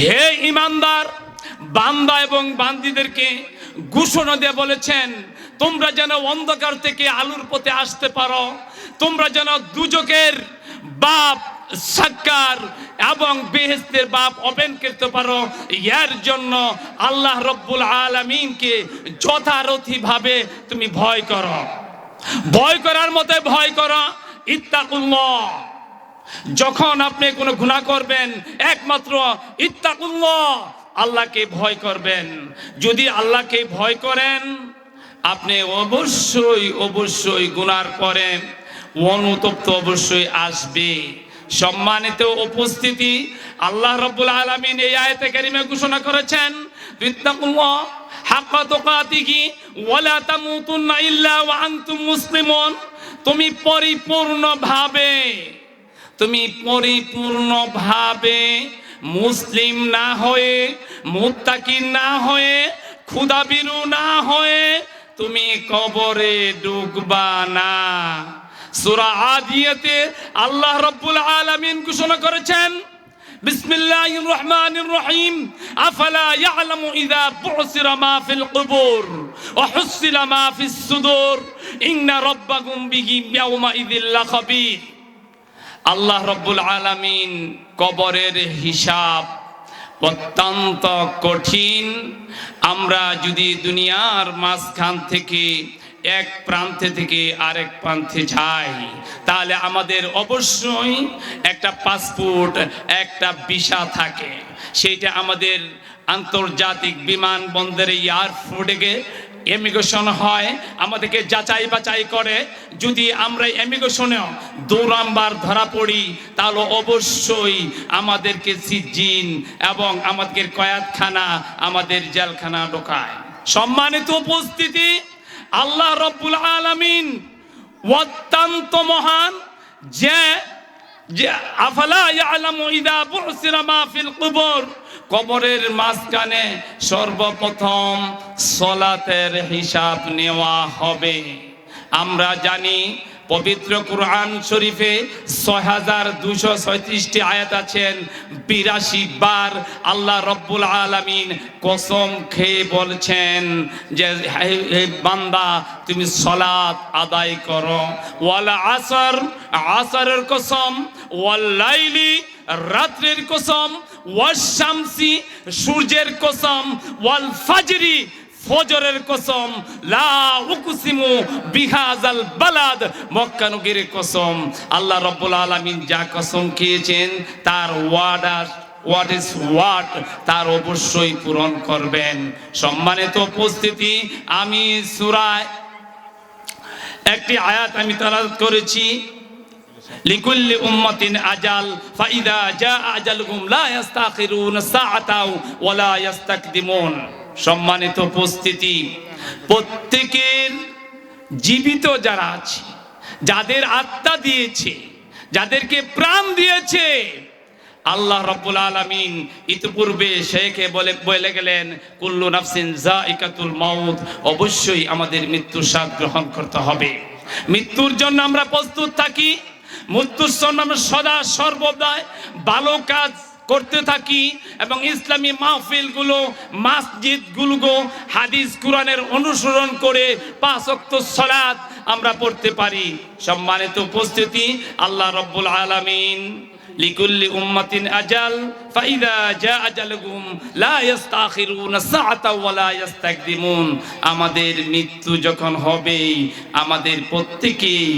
হে ইমানদার, বান্দা এবং বান্দিদেরকে ঘোষণা দিয়ে বলেছেন, তোমরা যেন অন্ধকার থেকে আলুর পথে আসতে পারো, তোমরা যেন দুজকের বাপ সাক্কার এবং বেহেস্তের বাপ ওপেন করতে পারো। এর জন্য আল্লাহ রব্বুল আলমিনকে যথারথিভাবে তুমি ভয় করো। ভয় করার মতো ভয় করো, ইত্তাকুল্লাহ। যখন আপনি কোনো গুনাহ করবেন, একমাত্র ইত্তাকুল্লাহ, আল্লাহকে ভয় করবেন। যদি আল্লাহকে ভয় করেন, আপনি অবশ্যই অবশ্যই গুনার পরে অনুতপ্ত অবশ্যই আসবে। সম্মানিত উপস্থিতি, আল্লাহ রব্বুল আলমিন এই আয়তে কারিমে ঘোষণা করেছেন, ইত্তাকুল্লাহ হাক্কা তুকাতিহি ওয়ালা তুমি পরিপূর্ণভাবে তুমি পরিপূর্ণভাবে মুসলিম না হয়ে, মুত্তাকি না হয়ে, ক্ষুদাবিরু না হয়ে তুমি কবরে ডুববা না। সূরা আদিয়াতে আল্লাহ রাব্বুল আলামিন ঘোষণা করেছেন, বিসমিল্লাহির রহমানির রহিম, আফালা ইয়ালামু ইযা বুসিরা মা ফিল কুবুর ওয়া হুসিলা মা ফিস সুদুর, ইন্না রাব্বাকুম বিহি ইয়াউমা ইযিল লাখাবীর। আল্লাহ রব্বুল আলামিন কবরের হিসাব অত্যন্ত কঠিন। আমরা যদি দুনিয়ার মাঝখান থেকে এক প্রান্তে থেকে আরেক প্রান্তে যাই, তাহলে আমাদের অবশ্যই একটা পাসপোর্ট, একটা ভিসা থাকে। সেইটা আমাদের আন্তর্জাতিক বিমানবন্দরে এয়ারপোর্টে এমিগ্রেশন হয়, আমাদেরকে যাচাই বাছাই করে। যদি আমরা এমিগ্রেশনেও দু নাম্বার ধরা পড়ি, তাহলে অবশ্যই আমাদেরকে সিজিন এবং আমাদের কয়াতখানা আমাদের জেলখানা ঢোকায়। সম্মানিত উপস্থিতি, আল্লাহ রব্বুল আলামিন অত্যন্ত মহান যে কবরের মাঝখানে সর্বপ্রথম সলাতের হিসাব নেওয়া হবে। আমরা জানি পবিত্র কোরআন শরীফে ছয় হাজার দুশো ছয়ত্রিশটি আয়াত আছেন, বিরাশি বার আল্লাহ রব্বুল আলামিন কসম খেয়ে বলছেন যে বান্দা, তুমি সলাত আদায় করো। ওয়ালা আসর, আসরের কসম, ওয়াল লাইলি, রাত্রের কসম ওয়াল শামসি, সূর্যের কসম, ওয়াল ফাজরি ফজরের কসম, লা উকসিমু বিহাজাল বালাদ, মক্কা নগরীর কসম। আল্লাহ রাব্বুল আলামিন যা কসম খেয়েছেন, তার ওয়ার্ডার হোয়াট ইজ হোয়াট তার অবশ্যই পূরণ করবেন। সম্মানিত উপস্থিতি, আমি সূরায়, একটি আয়াত আমি তালাত করেছি। লিকুল্লি উম্মাতিন আজাল, ফাইদা জা আজালুহুম লা ইস্তাখিরুন সাআতাও ওয়ালা ইস্তাকদিমুন সম্মানিত উপস্থিতি, প্রত্যেকের জীবিত যারা আছে, যাদের আত্মা দিয়েছে, যাদেরকে প্রাণ দিয়েছে, আল্লাহ রব্বুল আলামিন ইতিপূর্বে শেখে বলে বলে গেলেন, কুল্লু নাফসিন জাইকাতুল মাউত অবশ্যই আমাদের মৃত্যুর স্বাদ গ্রহণ করতে হবে। মৃত্যুর জন্য আমরা প্রস্তুত থাকি, মৃত্যুর জন্য আমরা সদা সর্বদাই ভালো কাজ করতে থাকি এবং ইসলামী মাহফিলগুলো মসজিদগুলো হাদিস কোরআনের অনুসরণ করে পাঁচ ওয়াক্ত সালাত আমরা পড়তে পারি। সম্মানিত উপস্থিতি, আল্লাহ রব্বুল আলামিন লিকুল্লি উম্মাতিন আজাল, ফাইদা জা আজালুহুম লা ইস্তাখিরুনা সাআতা ওয়া লা ইস্তাকদিমুন। আমাদের মৃত্যু যখন হবে আমাদের প্রত্যেকেই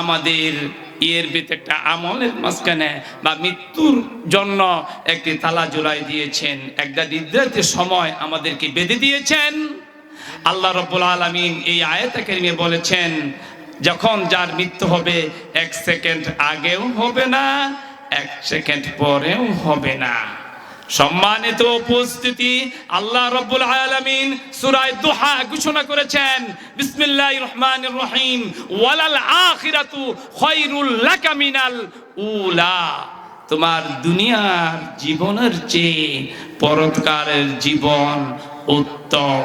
আমাদের এর ভিতরে একটা আমলের মাঝখানে বা মৃত্যুর জন্য একটি তালা জোড়াই দিয়েছেন। একটা নির্ধারিত সময় আমাদেরকে বেঁধে দিয়েছেন। আল্লাহ রব্বুল আলমিন এই আয়াতে নিয়ে বলেছেন, যখন যার মৃত্যু হবে, এক সেকেন্ড আগেও হবে না, এক সেকেন্ড পরেও হবে না। সম্মানিত উপস্থিতি, আল্লাহ রব্বুল আলামিন সূরায় দুহা ঘোষণা করেছেন, বিসমিল্লাহির রহমানির রহিম, ওয়ালাল আখিরাতু খায়রুল লাকা মিনাল উলা। তোমার দুনিয়ার জীবনের চেয়ে পরকালের জীবন উত্তম।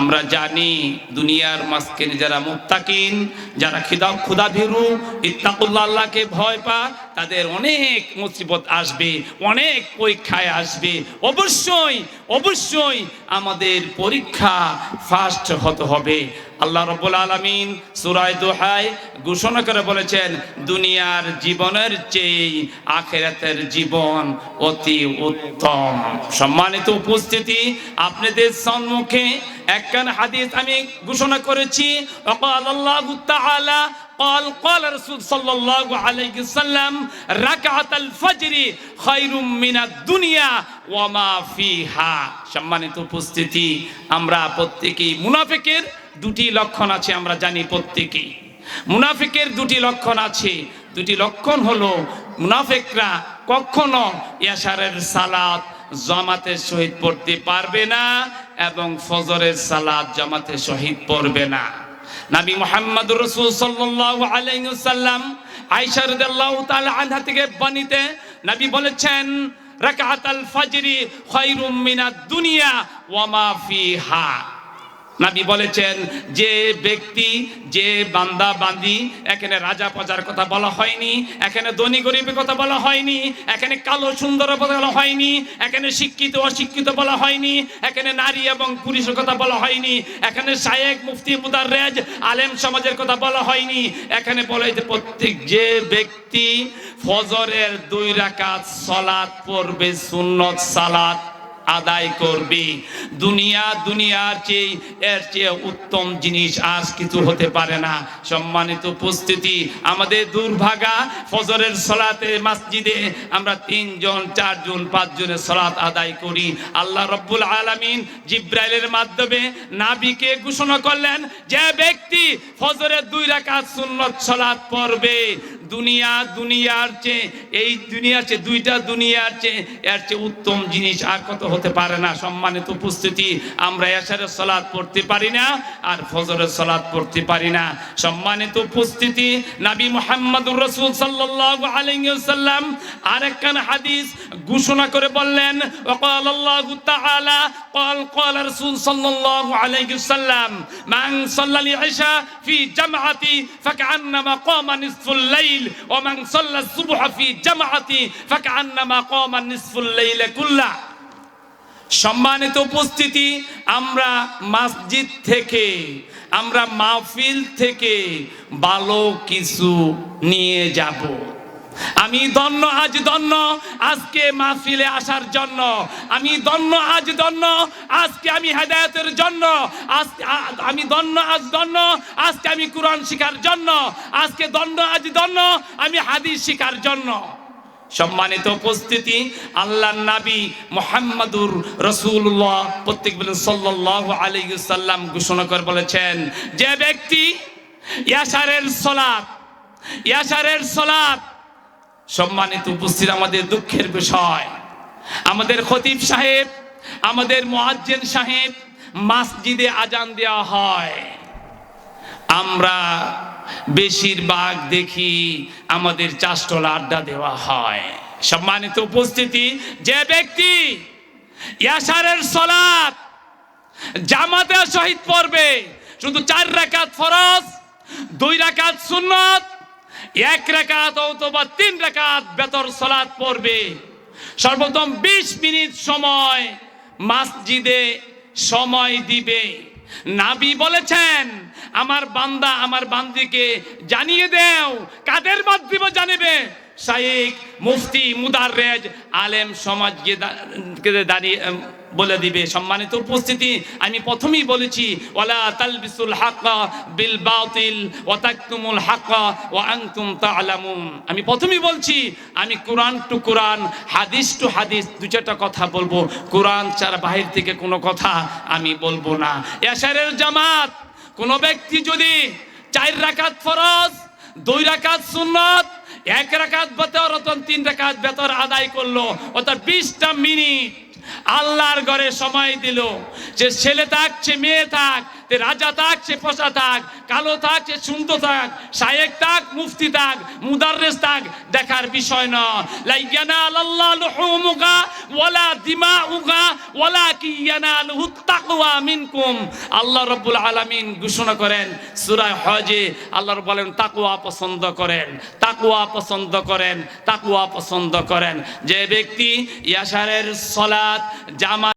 আমরা জানি দুনিয়ার মাঝখানে যারা মুত্তাকিন, যারা খিদা ক্ষুদা ভীরু ইত্তাকুল্লাহ আল্লাহকে ভয় পা তাদের অনেক মুসিবত আসবে, অনেক পরীক্ষায় আসবে। অবশ্যই অবশ্যই আমাদের পরীক্ষা ফার্স্ট হতে হবে। আল্লাহ রব্বুল আলমিন সুরায় দোহায় ঘোষণা করে বলেছেন, দুনিয়ার জীবনের চেয়ে আখেরাতের জীবন অতি উত্তম। সম্মানিত উপস্থিতি, আপনাদের সম্মুখে একখান হাদিস আমি ঘোষণা করেছি অকাল আল্লাহ তাআলা قال قال رسول صلى الله عليه وسلم ركعة الفجر خير من الدنيا وما فيها সম্মানিত উপস্থিতি আমরা প্রত্যেকেই মুনাফিকের দুটি লক্ষণ আছে আমরা জানি প্রত্যেকেই মুনাফিকের দুটি লক্ষণ আছে দুটি লক্ষণ হলো মুনাফিকরা কখনো ইয়াসারের সালাত জামাতের সহিত পড়তে পারবে না এবং ফজরের সালাত জামাতে শহীদ পড়বে না। নবী মোহাম্মদ রসুল সাল্লাল্লাহু আলাইহি ওয়াসাল্লাম আয়েশা রাদিয়াল্লাহু তাআলা আনহা থেকে বর্ণিত নবী বলেছেন রাকাতাল ফাজরি খায়রুম মিনাদ দুনিয়া ওয়া মা ফিহা। নাবি বলেছেন, যে ব্যক্তি, যে বান্দা বান্দি, এখানে রাজা প্রজার কথা বলা হয়নি, এখানে ধনী গরিবের কথা বলা হয়নি, এখানে কালো সুন্দর বলা হয়নি, এখানে শিক্ষিত অশিক্ষিত বলা হয়নি, এখানে নারী এবং পুরুষের কথা বলা হয়নি, এখানে শায়েক, মুফতি মুদাররেজ আলেম সমাজের কথা বলা হয়নি, এখানে বলে যে প্রত্যেক যে ব্যক্তি ফজরের দুই রাকাত সলাৎ পড়বে সুন্নত সালাত। আদায় করবে। দুনিয়া দুনিয়ার চেয়ে, এর চেয়ে উত্তম জিনিস আজ কিছু হতে পারে না। সম্মানিত উপস্থিতি, আমাদের দুর্ভাগা ফজরের সলাতে মসজিদে আমরা তিনজন, চারজন, পাঁচজনের সলাত আদায় করি। আল্লাহ রব্বুল আলামিন জিব্রাইলের মাধ্যমে নাবিকে ঘোষণা করলেন, যে ব্যক্তি ফজরের দুই রাকাত সুন্নত সলাত পড়বে দুনিয়া দুনিয়ার চেয়ে এই দুনিয়ার চেয়ে দুইটা দুনিয়ার চেয়ে এর চেয়ে উত্তম জিনিস আর কত হতে পারে না সম্মানিত উপস্থিতি আমরা এশারের সলাদ পড়তে পারি না আর ফজরের সলাদ পড়তে পারি না সম্মানিত উপস্থিতি নবী মুহাম্মদুর রাসূল সাল্লাল্লাহু আলাইহি ওয়াসাল্লাম আরেকখান হাদিস ঘোষণা করে বললেন وقال الله تعالى قال قال رسول صلى الله عليه وسلم من صلى العشاء في جمعة فكأنما قام نصف الليل ومن صلى الصبح في جمعة فكأنما قام نصف الليل كله সম্মানিত উপস্থিতি আমরা মসজিদ থেকে আমরা মাহফিল থেকে ভালো কিছু নিয়ে যাব আমি দন্য আজ দন্য আজকে মাহফিলে আসার জন্য। আমি দন্য আজ দন্য আজকে আমি হেদায়তের জন্য। আমি দন্য আজ দন্য আজকে আমি কোরআন শিখার জন্য। আজকে দণ্ড আজ দন্য আমি হাদিস শিখার জন্য। সম্মানিত উপস্থিতি আল্লাহ নাবী মোহাম্মদুর রসুল্লাহ প্রত্যেক বলেন সাল্লাহ আলাইসাল্লাম ঘোষণা করে বলেছেন, যে ব্যক্তি ইয়াসারের সলাৎ ইয়াসারের সলাৎ সম্মানিত উপস্থিত আমাদের দুঃখের বিষয়। আমাদের খতিব সাহেব, আমাদের মোয়াজ্জেন সাহেব মসজিদে আজান দেওয়া হয়। আমরা বেশিরভাগ দেখি আমাদের চাষটলা আড্ডা দেওয়া হয়। সম্মানিত উপস্থিতি, যে ব্যক্তি ইয়াসারের সলাৎ জামাতের সহিত পড়বে, শুধু চার রাকাত ফরজ, দুই রাকাত সুন্নত এক রাকাত অথবা তিন রাকাত বেতর সলাৎ পড়বে। সর্বপ্রথম বিশ মিনিট সময় মসজিদে সময় দিবে। নাবি বলেছেন, আমার বান্দা আমার বান্দিকে জানিয়ে দেও, কাদের মাধ্যমে জানিবে? শাইখ মুফতি মুদাররেজ আলেম সমাজকে দাঁড়িয়ে বলে দিবে। সম্মানিত উপস্থিতি, আমি প্রথমেই বলেছি, ওয়ালা তালবিসুল হাক্কা বিল বাতিল, ওয়া তাকতুমুল হাক্কা, ওয়া আনতুম তা'লামুন আমি প্রথমেই বলছি, আমি কোরআন টু কোরআন, হাদিস টু হাদিস দু চারটা কথা বলব। কোরআন ছাড়া বাহির থেকে কোনো কথা আমি বলব না। এশারের জামাত, কোনো ব্যক্তি যদি চার রাকাত ফরজ, দুই রাকাত সুন্নত, এক রাকাত বেতর তিন রাকাত বেতর আদায় করল, অর্থাৎ বিশটা মিনিট আল্লাহর ঘরে সময় দিল। যে ছেলে থাক মেয়ে থাক তে রাজা থাক, সে পশা থাক, কালো থাক, সে সুন্দর থাক, শায়েক থাক, মুফতি থাক, মুদাররেস থাক, দেখার বিষয় না। লাইয়ানা আল্লাহ লুহুমুকা, ওয়ালা দিমাউকা ওয়ালা কি ইয়ানালুহু তাকওয়া মিনকুম। আল্লাহ রাব্বুল আলামিন ঘোষণা করেন, সূরা হজে আল্লাহ বলেন, তাকওয়া পছন্দ করেন, তাকওয়া পছন্দ করেন, তাকওয়া পছন্দ করেন। যে ব্যক্তি ইয়াশারের সালাত জামা